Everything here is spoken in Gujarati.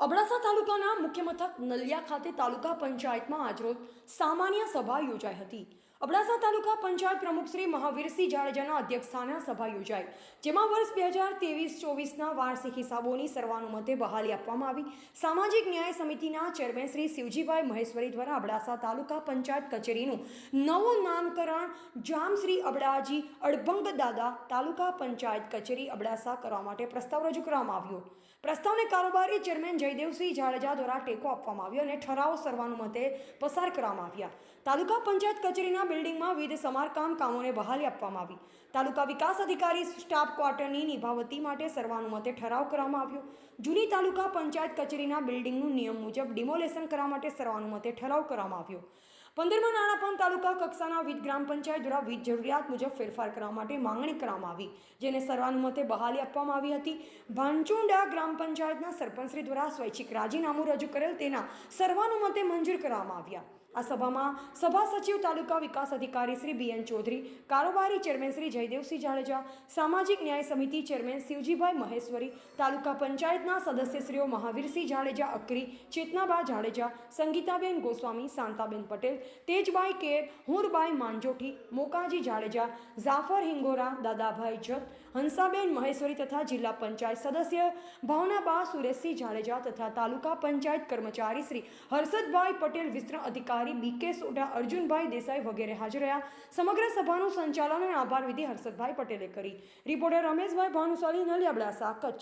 અબડાસા તાલુકાના મુખ્ય મથક નલિયા ખાતે તાલુકા પંચાયતમાં આજરોજ સામાન્ય સભા યોજાઈ હતી. અબડાસા તાલુકા પંચાયત પ્રમુખ શ્રી મહાવીરસિંહ જાડેજાના અધ્યક્ષસ્થાને સભા યોજાઈ. જેમાં વર્ષ બે હજાર ત્રેવીસ ચોવીસના વાર્ષિક હિસાબોની સર્વાનુમતે બહાલી આપવામાં આવી. સામાજિક ન્યાય સમિતિના ચેરમેન શ્રી શિવજીભાઈ મહેશ્વરી દ્વારા અબડાસા તાલુકા પંચાયત કચેરીનું નવું નામકરણ જામ શ્રી અબડાજી અડભંગ દાદા તાલુકા પંચાયત કચેરી અબડાસા કરવા માટે પ્રસ્તાવ રજૂ કરવામાં આવ્યો. પ્રસ્તાવને કારોબારી ચેરમેન જયદેવસિંહ જાડેજા દ્વારા ટેકો આપવામાં આવ્યો અને ઠરાવો સર્વાનુમતે પસાર કરવામાં આવ્યા. તાલુકા પંચાયત કચેરીના બિલ્ડિંગમાં વિવિધ સમારકામ કામોને બહાલી આપવામાં આવી. તાલુકા વિકાસ અધિકારી સ્ટાફ ક્વાર્ટરની નિભાવતી માટે સર્વાનુમતે ઠરાવ કરવામાં આવ્યો. જૂની તાલુકા પંચાયત કચેરીના બિલ્ડિંગનું નિયમ મુજબ ડિમોલેશન કરવા માટે સર્વાનુમતે ઠરાવ કરવામાં આવ્યો. પંદરમાં નાણાપંચ તાલુકા કક્ષાના વીજ ગ્રામ પંચાયત દ્વારા વીજ જરૂરિયાત મુજબ ફેરફાર કરવા માટે માંગણી કરવામાં આવી, જેને સર્વાનુમતે બહાલી આપવામાં આવી હતી. ભાંચુંડા ગ્રામ પંચાયતના સરપંચશ્રી દ્વારા સ્વૈચ્છિક રાજીનામું રજૂ કરેલ તેના સર્વાનુમતે મંજૂર કરવામાં આવ્યા. આ સભામાં સભા સચિવ તાલુકા વિકાસ અધિકારી શ્રી બી એન ચૌધરી, કારોબારી ચેરમેન શ્રી જયદેવસિંહ જાડેજા, સામાજિક ન્યાય સમિતિ ચેરમેન શિવજીભાઈ મહેશ્વરી, તાલુકા પંચાયતના સદસ્યશ્રીઓ મહાવીરસિંહ જાડેજા, અકરી ચેતનાબા જાડેજા, સંગીતાબેન ગોસ્વામી, શાંતાબેન પટેલ તેજભાઈ કેર, હુરબાઈ માંજોઠી, મોકાજી જાડેજા, ઝાફર હિંગોરા, દાદાભાઈ જત, હંસાબેન મહેશ્વરી તથા જિલ્લા પંચાયત સદસ્ય ભાવનાબા સુરેશસિંહ જાડેજા તથા તાલુકા પંચાયત કર્મચારી શ્રી હર્ષદભાઈ પટેલ વિસ્તરણ અધિકારી બીકે સોઢા, અર્જુનભાઈ દેસાઈ વગેરે હાજર રહ્યા. સમગ્ર સભાનું સંચાલન અને આભાર વિધિ હર્ષદભાઈ પટેલે કરી. રિપોર્ટર રમેશભાઈ ભાનુશાલી નલિયાબડાસા કચ્છ